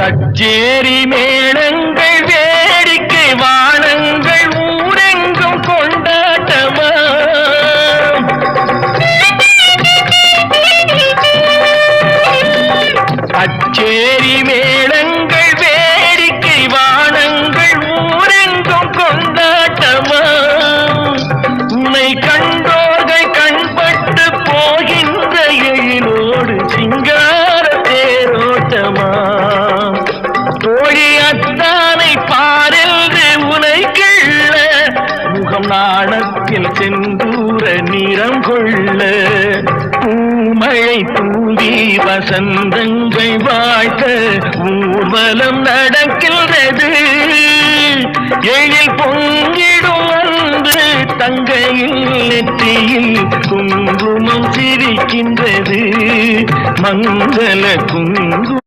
கச்சேரி மேளங்கள் வேடிக்கை வானங்கள் ஊரெங்கும் கொண்டாட்டமா? கச்சேரி மேளங்கள் வேடிக்கை வானங்கள் ஊரெங்கும் கொண்டாட்டமா? உன்னை கண்டு தானை பாரென்று உனை கிள்ள முகம் நாணத்தில் செந்தூர நிறம் கொள்ள. பூமழை தூவி வசந்தங்கள் வாழ்த்த ஊர்வலம் நடக்கின்றது. எழில் பொங்கிடும் அன்று தங்கையில் நெற்றியில் குங்குமம் சிரிக்கின்றது. மங்கள குங்கு